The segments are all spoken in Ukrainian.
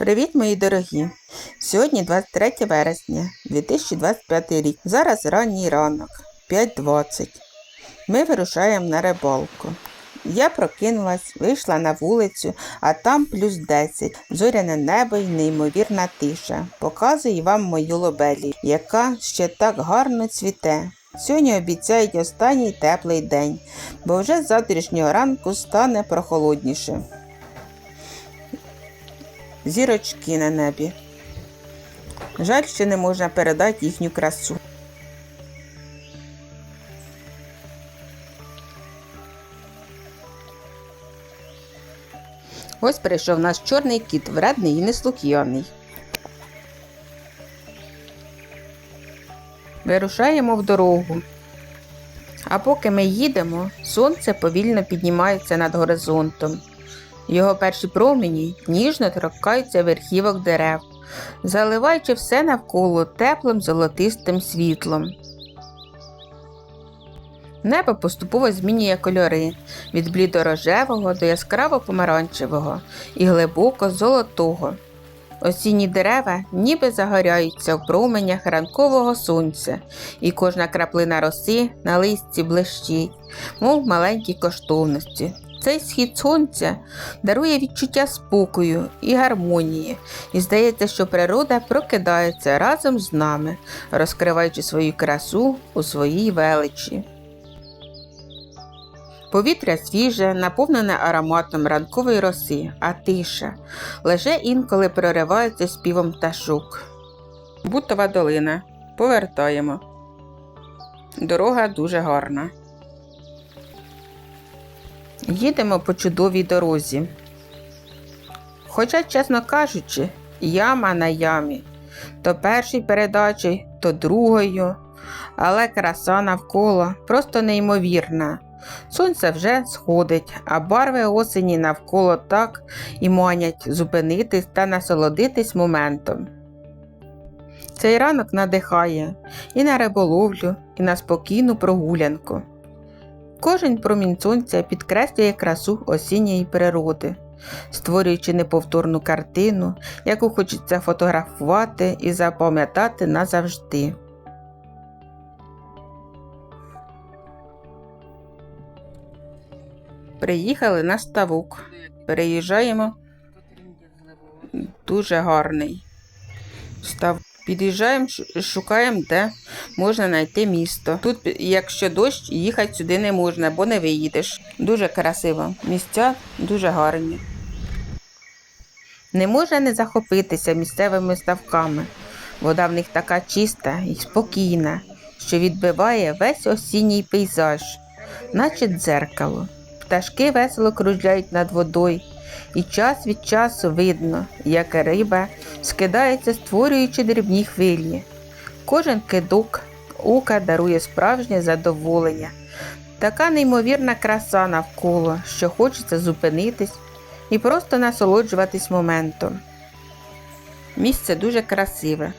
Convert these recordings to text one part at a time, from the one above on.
Привіт, мої дорогі! Сьогодні 23 вересня 2025 рік. Зараз ранній ранок, 5.20. Ми вирушаємо на рибалку. Я прокинулась, вийшла на вулицю, а там плюс 10, зоряне небо і неймовірна тиша. Показую вам мою лобелі, яка ще так гарно цвіте. Сьогодні обіцяють останній теплий день, бо вже з завтрашнього ранку стане прохолодніше зірочки на небі. Жаль, що не можна передати їхню красу. Ось прийшов наш чорний кіт, вредний і неслух'яний. Вирушаємо в дорогу. А поки ми їдемо, сонце повільно піднімається над горизонтом. Його перші промені ніжно торкаються верхівок дерев, заливаючи все навколо теплим золотистим світлом. Небо поступово змінює кольори від блідорожевого до яскраво помаранчевого і глибоко золотого. Осінні дерева ніби загоряються в променях ранкового сонця, і кожна краплина роси на листці блищить, мов маленькі коштовності. Цей схід сонця дарує відчуття спокою і гармонії, і здається, що природа прокидається разом з нами, розкриваючи свою красу у своїй величі. Повітря свіже, наповнене ароматом ранкової роси, а тиша лише інколи проривається співом пташок. Бутова долина. Повертаємо. Дорога дуже гарна. Їдемо по чудовій дорозі. Хоча, чесно кажучи, яма на ямі, то першою передачею, то другою, але краса навколо просто неймовірна. Сонце вже сходить, а барви осені навколо так і манять зупинитись та насолодитись моментом. Цей ранок надихає і на риболовлю, і на спокійну прогулянку. Кожен промінь сонця підкреслює красу осінньої природи, створюючи неповторну картину, яку хочеться фотографувати і запам'ятати назавжди. Приїхали на ставок. Переїжджаємо. Дуже гарний став. Під'їжджаємо, шукаємо, де можна знайти місто. Тут, якщо дощ, їхати сюди не можна, бо не виїдеш. Дуже красиво. Місця дуже гарні. Не можна не захопитися місцевими ставками. Вода в них така чиста і спокійна, що відбиває весь осінній пейзаж, наче дзеркало. Пташки весело кружляють над водою, і час від часу видно, як риба скидається, створюючи дрібні хвилі. Кожен кидок ока дарує справжнє задоволення. Така неймовірна краса навколо, що хочеться зупинитись і просто насолоджуватись моментом. Місце дуже красиве.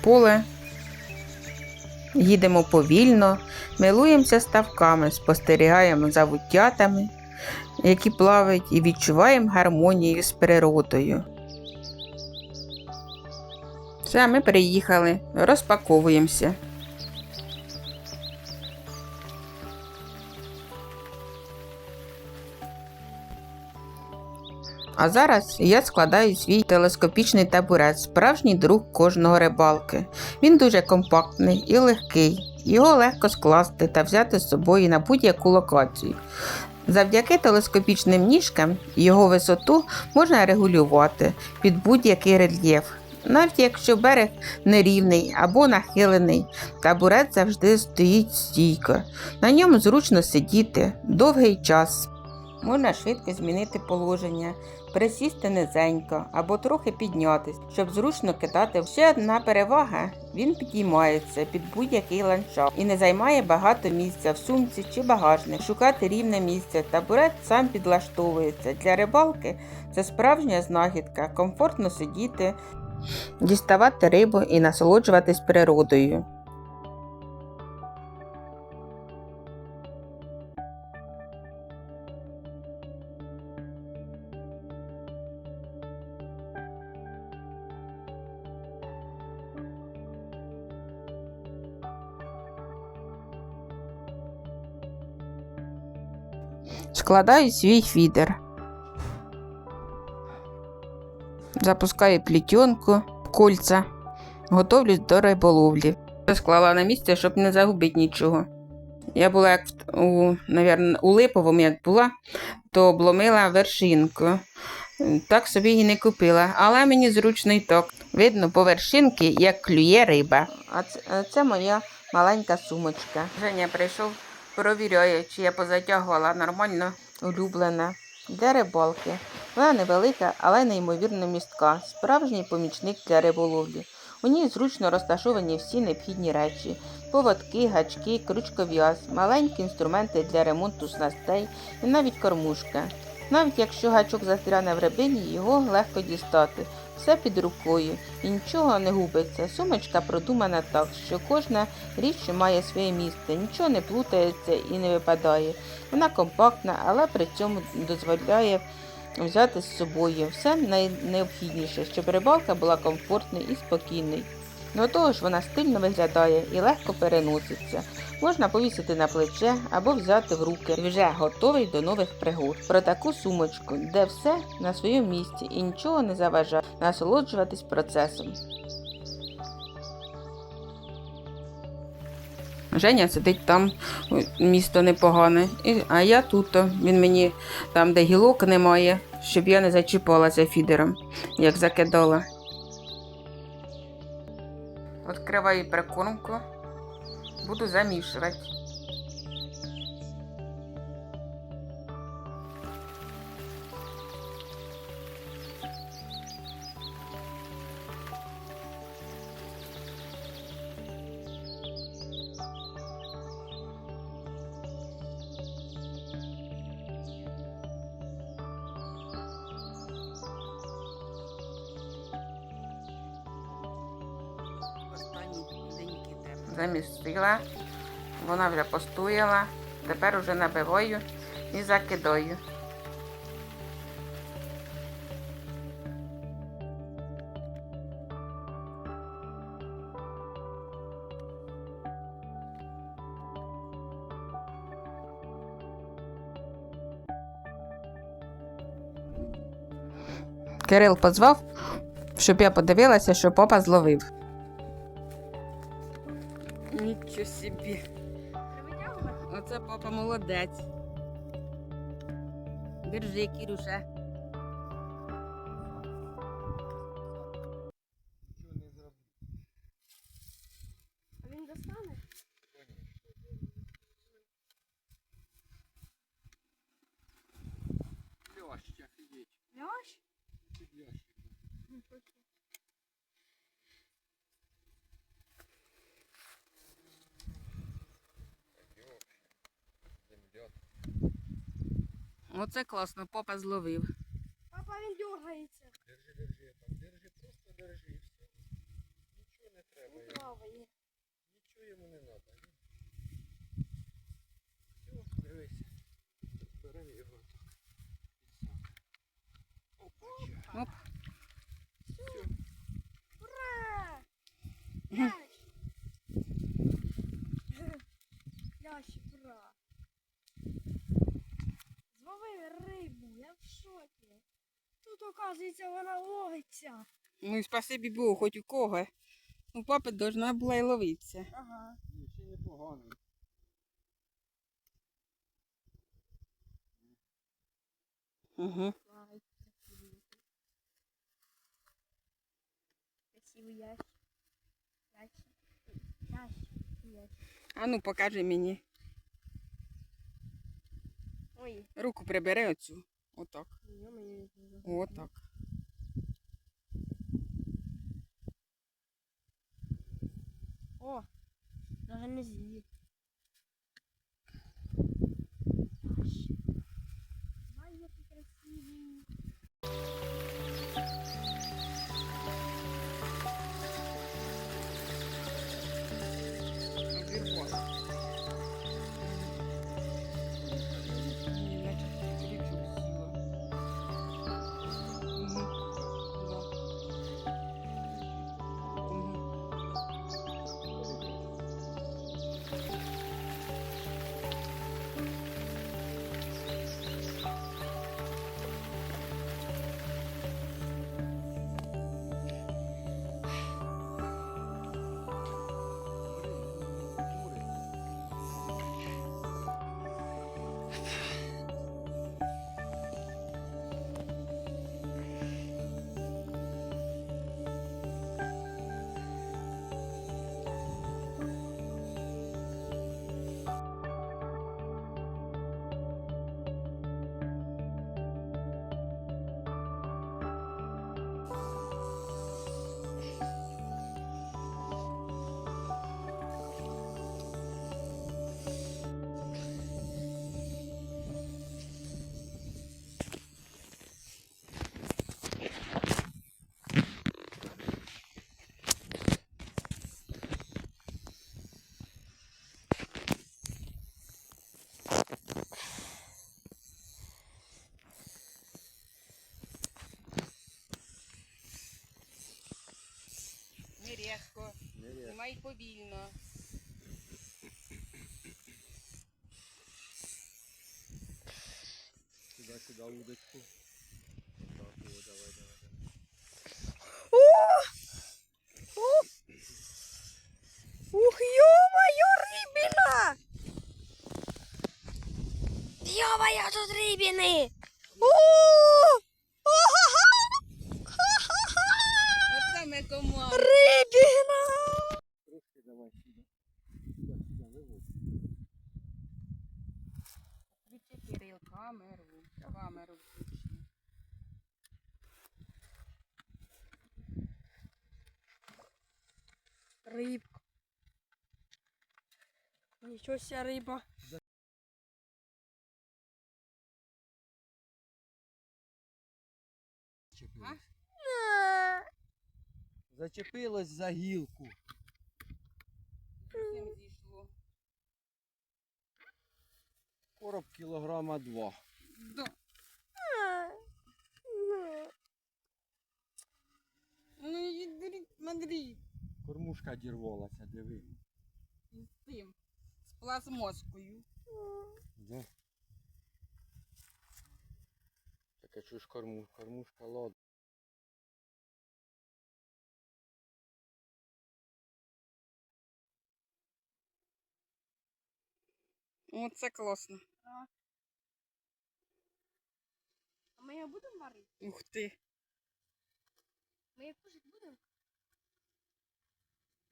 Поле Їдемо повільно, милуємося ставками, спостерігаємо за вуттятами, які плавають, і відчуваємо гармонію з природою. Все, ми приїхали, розпаковуємося. А зараз я складаю свій телескопічний табурет, справжній друг кожного рибалки. Він дуже компактний і легкий. Його легко скласти та взяти з собою на будь-яку локацію. Завдяки телескопічним ніжкам його висоту можна регулювати під будь-який рельєф. Навіть якщо берег нерівний або нахилений, табурет завжди стоїть стійко. На ньому зручно сидіти довгий час. Можна швидко змінити положення, присісти низенько або трохи піднятись, щоб зручно кидати. Ще одна перевага він підіймається під будь-який ландшафт і не займає багато місця в сумці чи багажник. Шукати рівне місце. Табурет сам підлаштовується. Для рибалки це справжня знахідка, комфортно сидіти, діставати рибу і насолоджуватись природою. Складаю свій фідер. Запускаю плітьонку, кольця. Готовлюсь до риболовлі. Склала на місце, щоб не загубити нічого. Я була як у, навірно, у липовому, як була, то обломила вершинку. Так собі і не купила, але мені зручно і так. Видно по вершинки, як клює риба. А це, це моя маленька сумочка. Женя прийшов, провіряє, чи я позатягувала нормально улюблена. Для рибалки. Вона невелика, але неймовірно містка. Справжній помічник для риболовлі. У ній зручно розташовані всі необхідні речі: поводки, гачки, крючков'яз, маленькі інструменти для ремонту снастей і навіть кормушка. Навіть якщо гачок застряне в рибині, його легко дістати. Все під рукою і нічого не губиться. Сумочка продумана так, що кожна річ має своє місце, нічого не плутається і не випадає. Вона компактна, але при цьому дозволяє взяти з собою все найнеобхідніше, щоб рибалка була комфортною і спокійною. До того ж, вона стильно виглядає і легко переноситься. Можна повісити на плече або взяти в руки, вже готовий до нових пригод. Про таку сумочку, де все на своєму місці і нічого не заважає насолоджуватись процесом. Женя сидить там, місто непогане, а я тут. Він мені там, де гілок немає, щоб я не зачіпалася фідером, як закидала. Відкриваю прикормку, буду замішувати. Замістила, вона вже постояла, тепер вже набиваю і закидаю. Кирил позвав, щоб я подивилася, що папа зловив. Нічого собі. Оце папа молодець. Держи, Кірюша. Оце класно, папа зловив. Папа, він дергається. Держи, держи, там, держи, просто держи і все. Нічого не треба, Він йому, плаває. нічого йому не треба. Все, дивись. Беремо його так. Опа, Оп. все. Ура! Лящ! Лящ, ура! Зловив рибу, я в шокі. Тут, оказується, вона ловиться. Ну і спасибі Богу, хоч у кого. У папи должна була й ловитися. Ага. Ще непоганий. Угу. Красивий. Красивий ящ. Ящ. Ящ. Ящ. А ну покажи мені. Ой, Руку прибери оцю. Отак. Отак. О, навіть не з'їв. Давай повільно. Сюди, сюди удочку. Так, о, давай, давай, давай. Ух, ё-моё, рыбина! Ё-моё, тут рыбины! Оце ми команда. Рыбка. Ничего себе рыба. Зачепилось. Зачепилось за гілку. Всім зійшло. Короб кілограма два. Да. Ну смотри. Кормушка дірвалася, диви. З тим. З плазмоскою. Да. Так а чого ж корму? Кормушка лод. Оце класно. А мы ее будем варить? Ух ти. Мы ее кушать будем?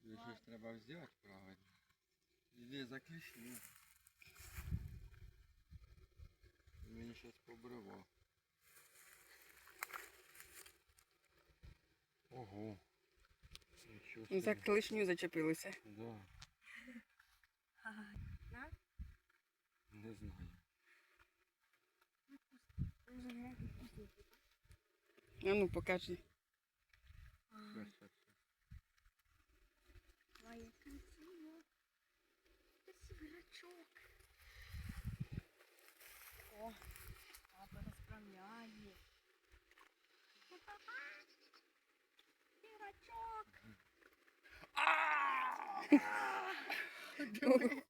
Її щось треба взяти правильно. Іди за. Мені щось побривав. Ого. Нічого. За клишню зачепилися. Да. На. Не знаю. А ну покажи.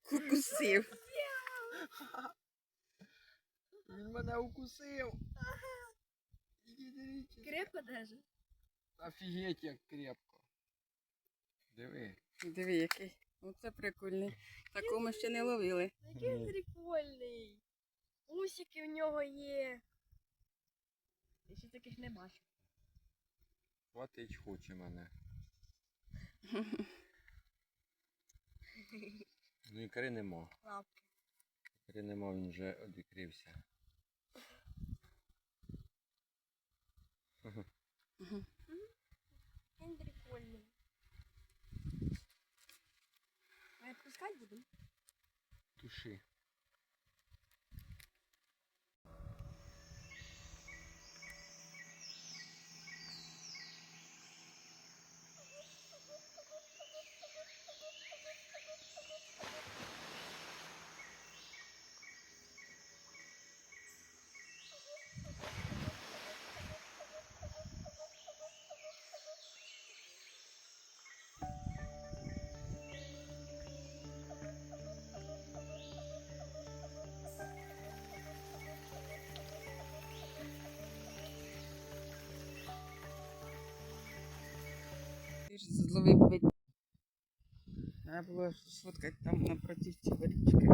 Кукусив. Він мене укусив. Крепко даже. Офігеть як крепко. Диви. Диви який. Оце прикольний. Такого ми ще не ловили. Який Ні. прикольний. Усики в нього є. Я ще таких не бачу. Хватить хоче мене. Ну ікри нема. Лапки. Ікри нема, він вже одікрився. Він прикольний. А відпускати будемо? Туши. Зловив вид. Треба було сфоткати там напроти цього річки.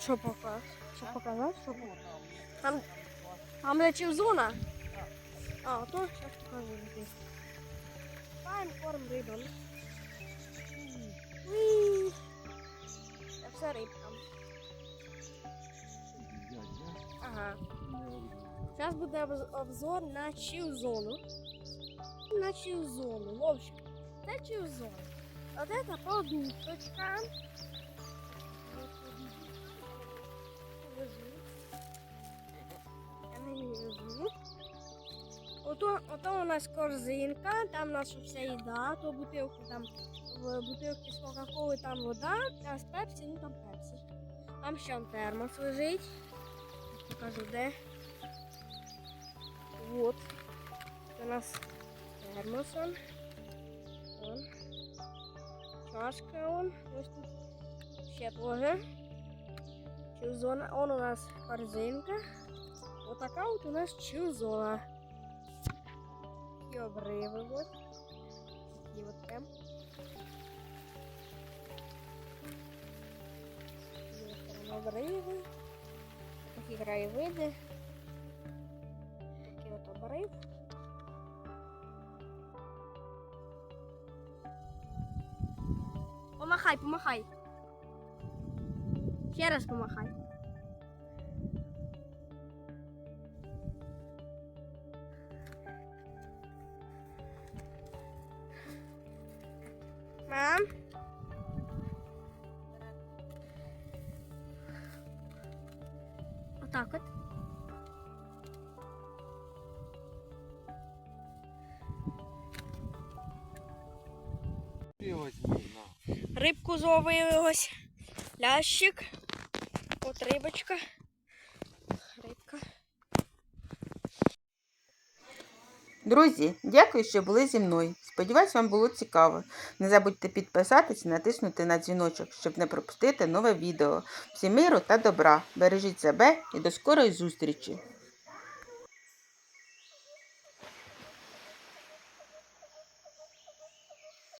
Що показати? Що показати? Що показати? Там, там лечив зона? А, то зараз покажу. Файн корм рибам. Зараз буде обзор на чил-зону. На чил-зону. Вовчик, це чил-зона. Вот это подушечка. Ото, ото у нас корзинка, там наша вся їда, то бутилки там в бутилки з Кока-Коли там вода, а з пепсі, ну там пепсі. Там ще термос лежить. Покажу де. Вот. У нас термос он. Он. Чашка он. Ось тут ще. Он у нас корзинка. Вот така от у нас чилзона. Такі обриви вот. Такі от прям. Такі от прям обриви. Такі краєвиди. Обрив. Помахай, помахай. Ще раз помахай. Ти возьми, на. Рибку зловили ось. Лящик. От рибочка. Рибка. Друзі, дякую, що були зі мною. Сподіваюсь, вам було цікаво. Не забудьте підписатись і натиснути на дзвіночок, щоб не пропустити нове відео. Всім миру та добра. Бережіть себе і до скорої зустрічі!